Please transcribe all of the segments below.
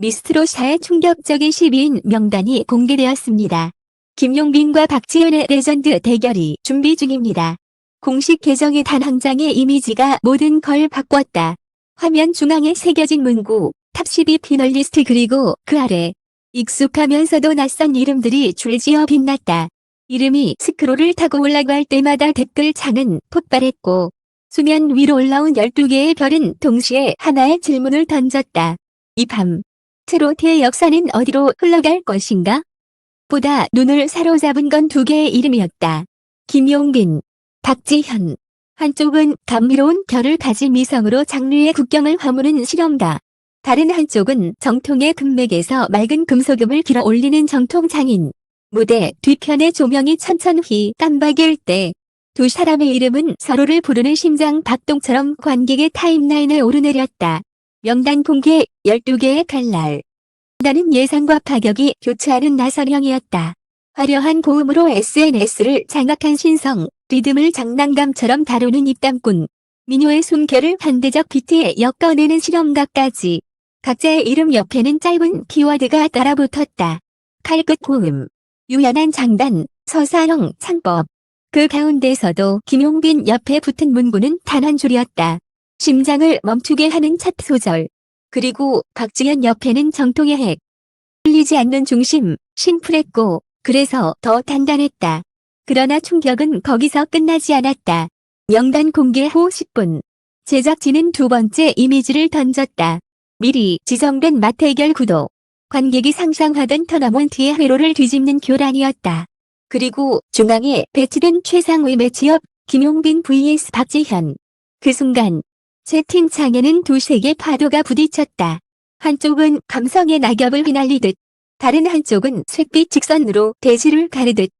미스트로샤의 충격적인 10인 명단이 공개되었습니다. 김용빈과 박지현의 레전드 대결이 준비 중입니다. 공식 계정의 단 한 장의 이미지가 모든 걸 바꿨다. 화면 중앙에 새겨진 문구, 탑12 피널리스트 그리고 그 아래 익숙하면서도 낯선 이름들이 줄지어 빛났다. 이름이 스크롤을 타고 올라갈 때마다 댓글창은 폭발했고 수면 위로 올라온 12개의 별은 동시에 하나의 질문을 던졌다. 이 밤, 트로트의 역사는 어디로 흘러갈 것인가? 보다 눈을 사로잡은 건 두 개의 이름이었다. 김용빈, 박지현. 한쪽은 감미로운 결을 가진 미성으로 장르의 국경을 허무는 실험가. 다른 한쪽은 정통의 금맥에서 맑은 금속음을 길어 올리는 정통 장인. 무대 뒤편의 조명이 천천히 깜박일 때 두 사람의 이름은 서로를 부르는 심장 박동처럼 관객의 타임라인을 오르내렸다. 명단 공개 12개의 칼날. 나는 예상과 파격이 교차하는 나선형이었다. 화려한 고음으로 SNS를 장악한 신성, 리듬을 장난감처럼 다루는 입담꾼, 민요의 숨결을 현대적 비트에 엮어내는 실험가까지 각자의 이름 옆에는 짧은 키워드가 따라붙었다. 칼끝 고음, 유연한 장단, 서사형 창법. 그 가운데서도 김용빈 옆에 붙은 문구는 단 한 줄이었다. 심장을 멈추게 하는 첫 소절. 그리고 박지현 옆에는 정통의 핵. 흘리지 않는 중심, 심플했고, 그래서 더 단단했다. 그러나 충격은 거기서 끝나지 않았다. 명단 공개 후 10분. 제작진은 두 번째 이미지를 던졌다. 미리 지정된 맞대결 구도. 관객이 상상하던 터너먼트의 회로를 뒤집는 교란이었다. 그리고 중앙에 배치된 최상위 매치업 김용빈 vs 박지현. 그 순간 채팅창에는 두 색의 파도가 부딪혔다. 한쪽은 감성의 낙엽을 휘날리듯 다른 한쪽은 쇳빛 직선으로 대지를 가르듯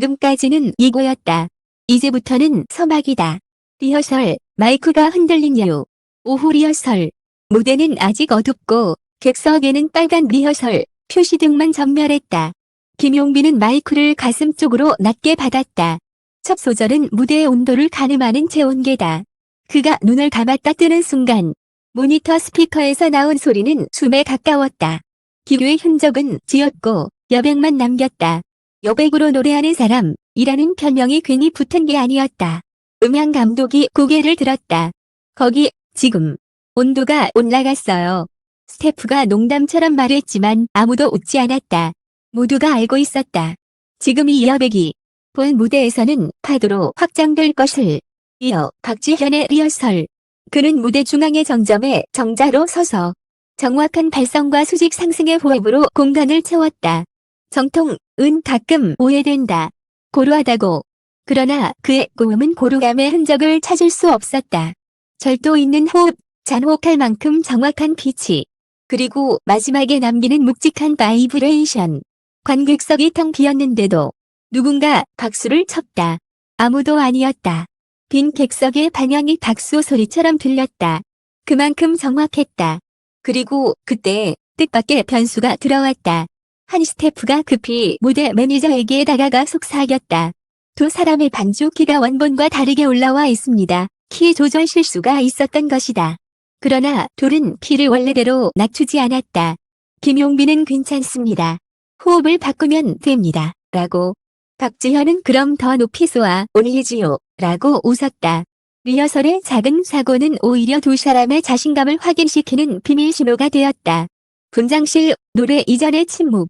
지금까지는 이거였다. 이제부터는 서막이다. 리허설, 마이크가 흔들린 이유. 오후 리허설. 무대는 아직 어둡고 객석에는 빨간 리허설, 표시 등만 전멸했다. 김용빈은 마이크를 가슴 쪽으로 낮게 받았다. 첫 소절은 무대의 온도를 가늠하는 체온계다. 그가 눈을 감았다 뜨는 순간 모니터 스피커에서 나온 소리는 숨에 가까웠다. 기류의 흔적은 지었고 여백만 남겼다. 여백으로 노래하는 사람이라는 별명이 괜히 붙은 게 아니었다. 음향 감독이 고개를 들었다. 거기 지금 온도가 올라갔어요. 스태프가 농담처럼 말했지만 아무도 웃지 않았다. 모두가 알고 있었다. 지금 이 여백이 본 무대에서는 파도로 확장될 것을 이어 박지현의 리허설. 그는 무대 중앙의 정점에 정자로 서서 정확한 발성과 수직 상승의 호흡으로 공간을 채웠다. 정통, 은 가끔 오해된다. 고루하다고. 그러나 그의 고음은 고루감의 흔적을 찾을 수 없었다. 절도 있는 호흡, 잔혹할 만큼 정확한 피치. 그리고 마지막에 남기는 묵직한 바이브레이션. 관객석이 텅 비었는데도 누군가 박수를 쳤다. 아무도 아니었다. 빈 객석의 방향이 박수 소리처럼 들렸다. 그만큼 정확했다. 그리고 그때 뜻밖의 변수가 들어왔다. 한 스태프가 급히 무대 매니저에게 다가가 속삭였다. 두 사람의 반주 키가 원본과 다르게 올라와 있습니다. 키 조절 실수가 있었던 것이다. 그러나 둘은 키를 원래대로 낮추지 않았다. 김용빈은 괜찮습니다. 호흡을 바꾸면 됩니다. 라고. 박지현은 그럼 더 높이 쏘아 올리지요. 라고 웃었다. 리허설의 작은 사고는 오히려 두 사람의 자신감을 확인시키는 비밀 신호가 되었다. 분장실 노래 이전의 침묵.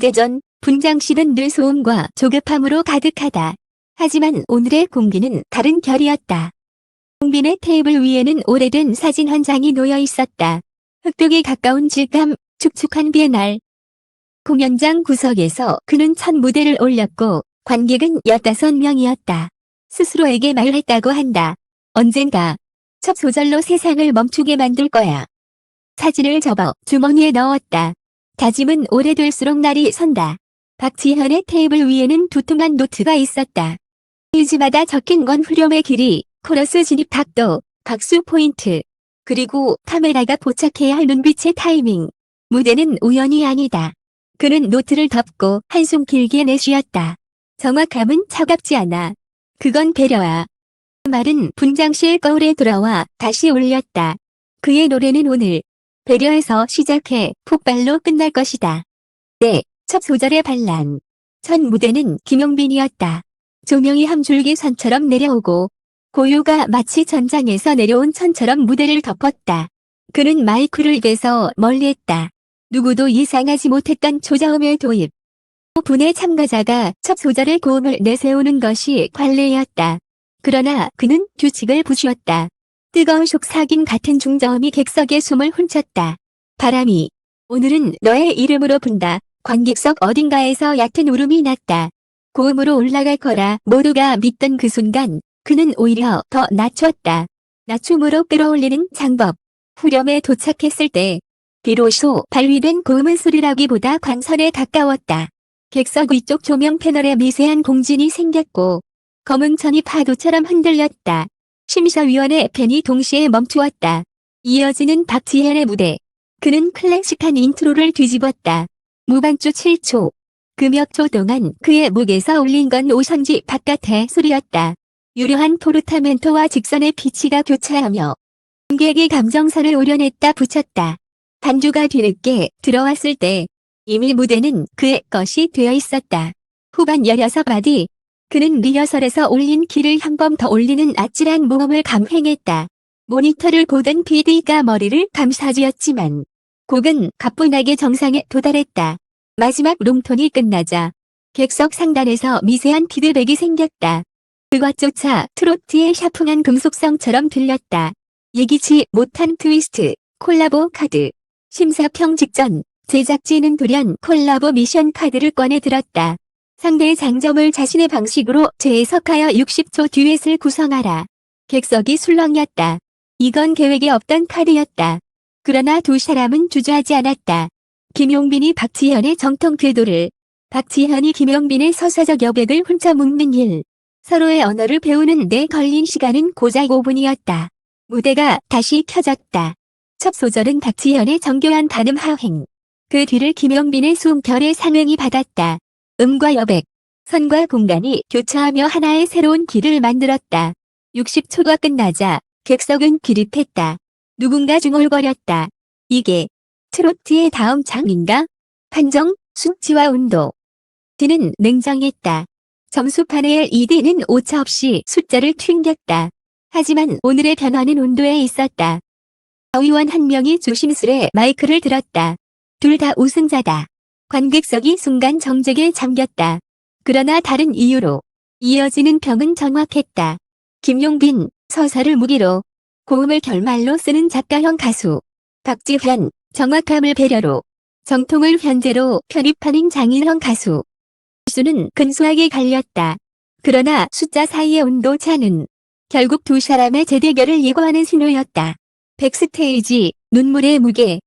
대전 분장실은 늘 소음과 조급함으로 가득하다. 하지만 오늘의 공기는 다른 결이었다. 공빈의 테이블 위에는 오래된 사진 한 장이 놓여 있었다. 흑벽에 가까운 질감, 축축한 비엔날. 공연장 구석에서 그는 첫 무대를 올렸고 관객은 15명이었다. 스스로에게 말했다고 한다. 언젠가 첫 소절로 세상을 멈추게 만들 거야. 사진을 접어 주머니에 넣었다. 다짐은 오래될수록 날이 선다. 박지현의 테이블 위에는 두툼한 노트가 있었다. 페이지마다 적힌 건 후렴의 길이, 코러스 진입 각도, 박수 포인트, 그리고 카메라가 포착해야 할 눈빛의 타이밍. 무대는 우연이 아니다. 그는 노트를 덮고 한숨 길게 내쉬었다. 정확함은 차갑지 않아. 그건 배려야. 그 말은 분장실 거울에 돌아와 다시 올렸다. 그의 노래는 오늘 배려해서 시작해 폭발로 끝날 것이다. 네, 첫 소절의 반란. 첫 무대는 김용빈이었다. 조명이 한 줄기 선처럼 내려오고 고요가 마치 전장에서 내려온 천처럼 무대를 덮었다. 그는 마이크를 입에서 멀리했다. 누구도 예상하지 못했던 조자음의 도입. 분의 참가자가 첫 소절의 고음을 내세우는 것이 관례였다. 그러나 그는 규칙을 부수었다. 뜨거운 속삭임 같은 중저음이 객석의 숨을 훔쳤다. 바람이 오늘은 너의 이름으로 분다. 관객석 어딘가에서 얕은 울음이 났다. 고음으로 올라갈 거라 모두가 믿던 그 순간 그는 오히려 더 낮췄다. 낮춤으로 끌어올리는 장법. 후렴에 도착했을 때 비로소 발휘된 고음은 소리라기보다 광선에 가까웠다. 객석 위쪽 조명 패널에 미세한 공진이 생겼고 검은 천이 파도처럼 흔들렸다. 심사위원의 펜이 동시에 멈추었다. 이어지는 박지현의 무대. 그는 클래식한 인트로를 뒤집었다. 무반주 7초. 그몇초 동안 그의 목에서 울린 건 오선지 바깥의 소리였다. 유려한 포르타멘토와 직선의 피치가 교차하며 관객이 감정선을 오려냈다 붙였다. 반주가 뒤늦게 들어왔을 때 이미 무대는 그의 것이 되어 있었다. 후반 16마디 그는 리허설에서 올린 키를 한 번 더 올리는 아찔한 모험을 감행했다. 모니터를 보던 PD가 머리를 감싸쥐었지만 곡은 가뿐하게 정상에 도달했다. 마지막 롱톤이 끝나자 객석 상단에서 미세한 피드백이 생겼다. 그것조차 트로트의 샤풍한 금속성처럼 들렸다. 예기치 못한 트위스트, 콜라보 카드. 심사평 직전 제작진은 돌연 콜라보 미션 카드를 꺼내 들었다. 상대의 장점을 자신의 방식으로 재해석하여 60초 듀엣을 구성하라. 객석이 술렁였다. 이건 계획에 없던 카드였다. 그러나 두 사람은 주저하지 않았다. 김용빈이 박지현의 정통 궤도를, 박지현이 김용빈의 서사적 여백을 훔쳐 묶는 일. 서로의 언어를 배우는 데 걸린 시간은 고작 5분이었다. 무대가 다시 켜졌다. 첫 소절은 박지현의 정교한 단음 하행. 그 뒤를 김용빈의 숨결의 상행이 받았다. 음과 여백, 선과 공간이 교차하며 하나의 새로운 길을 만들었다. 60초가 끝나자 객석은 기립했다. 누군가 중얼거렸다. 이게 트로트의 다음 장인가? 판정, 숙지와 온도. 뒤는 냉정했다. 점수판에 2D는 오차 없이 숫자를 튕겼다. 하지만 오늘의 변화는 온도에 있었다. 의원 한 명이 조심스레 마이크를 들었다. 둘 다 우승자다. 관객석이 순간 정적에 잠겼다. 그러나 다른 이유로 이어지는 평은 정확했다. 김용빈, 서사를 무기로 고음을 결말로 쓰는 작가형 가수. 박지현, 정확함을 배려로 정통을 현재로 편입하는 장인형 가수. 수는 근소하게 갈렸다. 그러나 숫자 사이의 온도차는 결국 두 사람의 재대결을 예고하는 신호였다. 백스테이지, 눈물의 무게.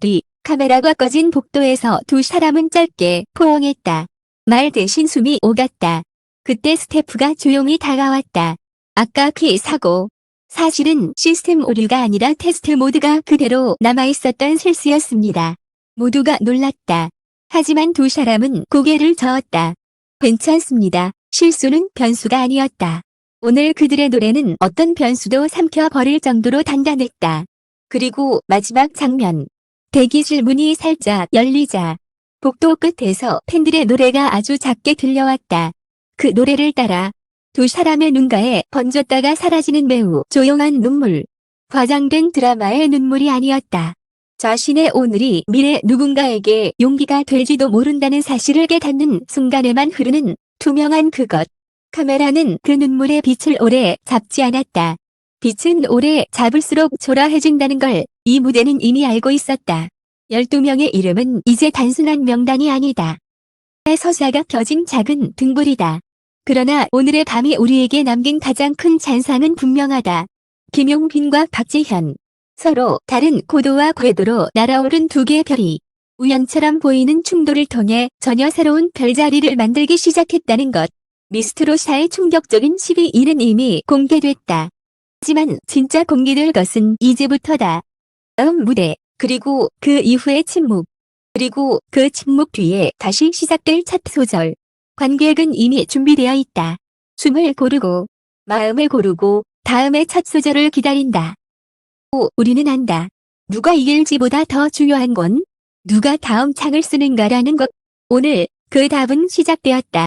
뒤, 카메라가 꺼진 복도에서 두 사람은 짧게 포옹했다. 말 대신 숨이 오갔다. 그때 스태프가 조용히 다가왔다. 아까 키 사고. 사실은 시스템 오류가 아니라 테스트 모드가 그대로 남아있었던 실수였습니다. 모두가 놀랐다. 하지만 두 사람은 고개를 저었다. 괜찮습니다. 실수는 변수가 아니었다. 오늘 그들의 노래는 어떤 변수도 삼켜버릴 정도로 단단했다. 그리고 마지막 장면. 대기실 문이 살짝 열리자 복도 끝에서 팬들의 노래가 아주 작게 들려왔다. 그 노래를 따라 두 사람의 눈가에 번졌다가 사라지는 매우 조용한 눈물. 과장된 드라마의 눈물이 아니었다. 자신의 오늘이 미래 누군가에게 용기가 될지도 모른다는 사실을 깨닫는 순간에만 흐르는 투명한 그것. 카메라는 그 눈물의 빛을 오래 잡지 않았다. 빛은 오래 잡을수록 초라해진다는 걸 이 무대는 이미 알고 있었다. 12명의 이름은 이제 단순한 명단이 아니다. 서사가 켜진 작은 등불이다. 그러나 오늘의 밤이 우리에게 남긴 가장 큰 잔상은 분명하다. 김용빈과 박지현. 서로 다른 고도와 궤도로 날아오른 두 개의 별이 우연처럼 보이는 충돌을 통해 전혀 새로운 별자리를 만들기 시작했다는 것. 미스트로샤의 충격적인 12일은 이미 공개됐다. 하지만 진짜 공개될 것은 이제부터다. 다음 무대, 그리고 그 이후의 침묵, 그리고 그 침묵 뒤에 다시 시작될 첫 소절. 관객은 이미 준비되어 있다. 숨을 고르고, 마음을 고르고, 다음의 첫 소절을 기다린다. 오, 우리는 안다. 누가 이길지보다 더 중요한 건 누가 다음 창을 쓰는가라는 것. 오늘 그 답은 시작되었다.